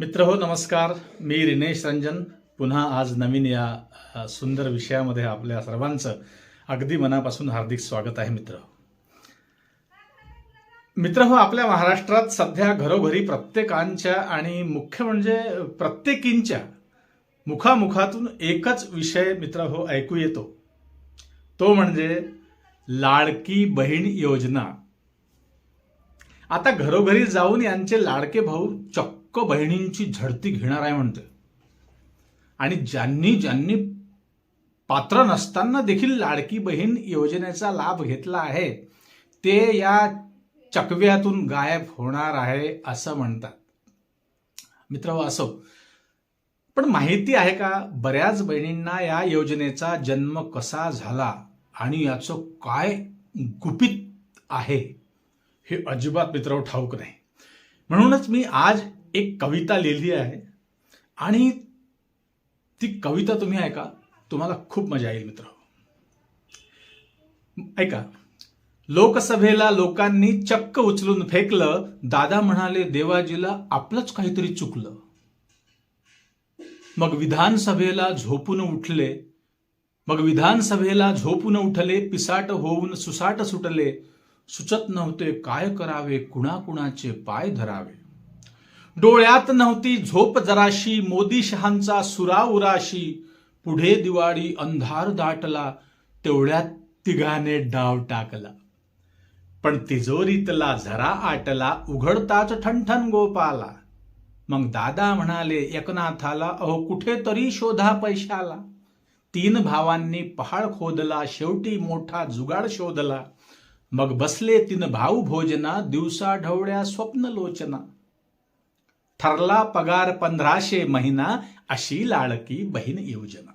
मित्र हो नमस्कार. मी रिनेश रंजन. पुन्हा आज नवीन या सुंदर विषयामध्ये आपल्या सर्वांचं अगदी मनापासून हार्दिक स्वागत आहे मित्र हो. मित्र हो आपल्या महाराष्ट्रात सध्या घरोघरी प्रत्येकांच्या आणि मुख्य म्हणजे प्रत्येकींच्या मुखामुखातून एकच विषय मित्र हो ऐकू येतो. तो म्हणजे लाडकी बहीण योजना. आता घरोघरी जाऊन यांचे लाडके भाऊ चक्क बहिणींची झडती घेणार आहे म्हणते. आणि ज्यांनी ज्यांनी पात्र नसताना देखील लाडकी बहीण योजनेचा लाभ घेतला आहे ते या चकव्यातून गायब होणार आहे असं म्हणतात. मित्र असो. पण माहिती आहे का बऱ्याच बहिणींना या योजनेचा जन्म कसा झाला आणि याचं काय गुपित आहे हे अजिबात मित्र ठाऊक नाही. म्हणूनच मी आज एक कविता लिहिली आहे. आणि ती कविता तुम्ही ऐका तुम्हाला खूप मजा येईल मित्र. ऐका. लोकसभेला लोकांनी चक्क उचलून फेकलं दादा म्हणाले देवाजीला आपलंच काहीतरी चुकलं. मग विधानसभेला झोपून उठले मग विधानसभेला झोपून उठले पिसाट होऊन सुसाट सुटले. सुचत नव्हते काय करावे कुणाकुणाचे पाय धरावे. डोळ्यात नव्हती झोप जराशी मोदी शहांचा सुरा उराशी. पुढे दिवाळी अंधार दाटला तेवढ्यात तिघाने डाव टाकला. पण तिजोरीतला झरा आटला उघडताच ठणठण गोपाला. मग दादा म्हणाले एकनाथाला अहो कुठेतरी शोधा पैशाला. तीन भावांनी पहाड खोदला शेवटी मोठा जुगाड शोधला. मग बसले तीन भाऊ भोजना दिवसा ढवळ्या स्वप्न लोचना ठरला पगार पंधराशे महिना अशी लाडकी बहीण योजना.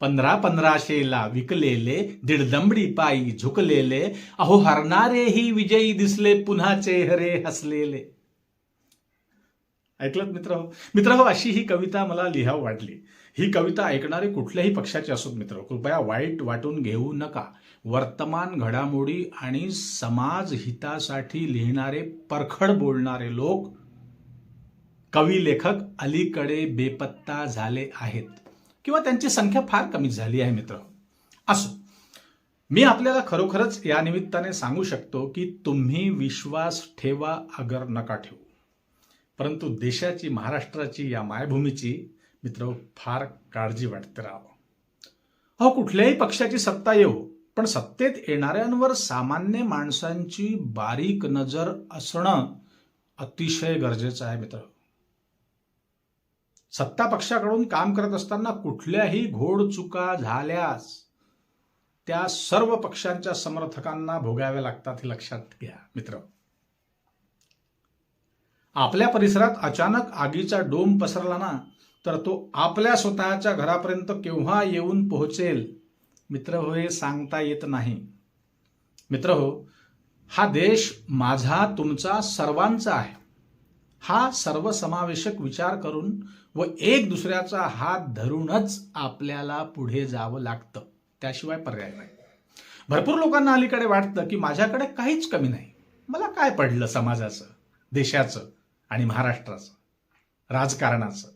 पंधरा पंधराशेला विकलेले दीडदंबडी पायी झुकलेले अहो हरणारेही विजयी दिसले पुन्हा चेहरे हसलेले. ऐकलत मित्र हो? मित्र हो अशी ही कविता मला लिहाव वाटली. ही कविता ऐकणारे कुठल्याही पक्षाचे असोत मित्र हो. कृपया वाईट वाटून घेऊ नका. वर्तमान घडामोडी आणि समाज हितासाठी लिहिणारे परखड बोलणारे लोक कवी लेखक अलीकडे बेपत्ता झाले आहेत. किंवा त्यांची संख्या फार कमी झाली आहे मित्र. असो मी आपल्याला खरोखरच या निमित्ताने सांगू शकतो की तुम्ही विश्वास ठेवा अगर नका ठेवू. परंतु देशाची महाराष्ट्राची या मायभूमीची मित्र फार काळजी वाटते राहावं अहो कुठल्याही पक्षाची सत्ता येऊ पण सत्तेत येणाऱ्यांवर सामान्य माणसांची बारीक नजर असणं अतिशय गरजेचं आहे मित्र. सत्ता पक्षाकडून काम करत असताना कुठल्याही घोडचुका झाल्यास त्या सर्व पक्षांच्या समर्थकांना भोगाव्या लागतात हे लक्षात घ्या मित्र. आपल्या परिसरात अचानक आगीचा डोम पसरला ना तर तो आपल्या स्वतःच्या घरापर्यंत केव्हा येऊन पोहोचेल मित्र हो हे सांगता येत नाही. मित्र हो हा देश माझा तुमचा सर्वांचा आहे. हा सर्वसमावेशक विचार करून व एक दुसऱ्याचा हात धरूनच आपल्याला पुढे जावं लागतं. त्याशिवाय पर्याय नाही. भरपूर लोकांना अलीकडे वाटतं की माझ्याकडे काहीच कमी नाही. मला काय पडलं समाजाचं देशाचं आणि महाराष्ट्राचं राजकारणाचं?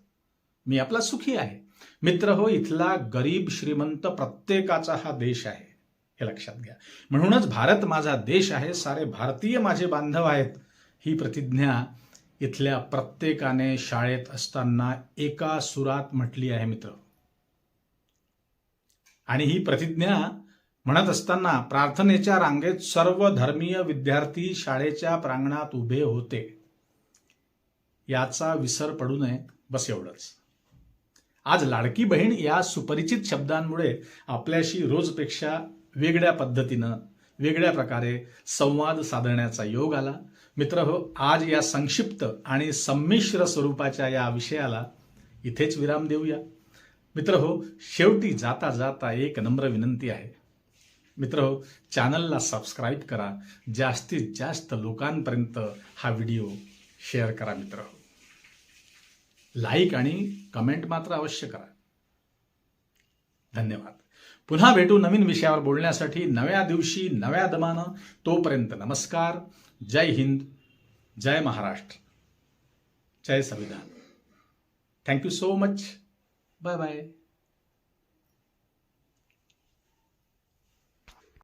मी आपला सुखी आहे. मित्र हो इथला गरीब श्रीमंत प्रत्येकाचा हा देश आहे. हे लक्षात घ्या. म्हणूनच भारत माझा देश आहे. सारे भारतीय माझे बांधव आहेत. ही प्रतिज्ञा इथल्या प्रत्येकाने शाळेत असताना एका सुरात म्हटली आहे मित्र. आणि ही प्रतिज्ञा म्हणत असताना प्रार्थनेच्या रांगेत सर्व धर्मीय विद्यार्थी शाळेच्या प्रांगणात उभे होते. याचा विसर पडू नये बस एवढंच. आज लाडकी बहीण या सुपरिचित शब्दांमुळे आपल्याशी रोजपेक्षा वेगळ्या पद्धतीनं वेगळ्या प्रकारे संवाद साधण्याचा योग आला. मित्र हो आज या संक्षिप्त आणि संमिश्र स्वरूपाच्या या विषयाला इथेच विराम देऊया. मित्र हो शेवटी जाता जाता एक नम्र विनंती आहे. मित्र हो चॅनलला सबस्क्राईब करा. जास्तीत जास्त लोकांपर्यंत हा व्हिडिओ शेअर करा मित्र हो. लाईक आणि कमेंट मात्र अवश्य करा. धन्यवाद. पुन्हा भेटू नवीन विषयावर बोलण्यासाठी नव्या दिवशी नव्या दमानं. तोपर्यंत नमस्कार. जय हिंद जय महाराष्ट्र जय संविधान. Thank you so much bye bye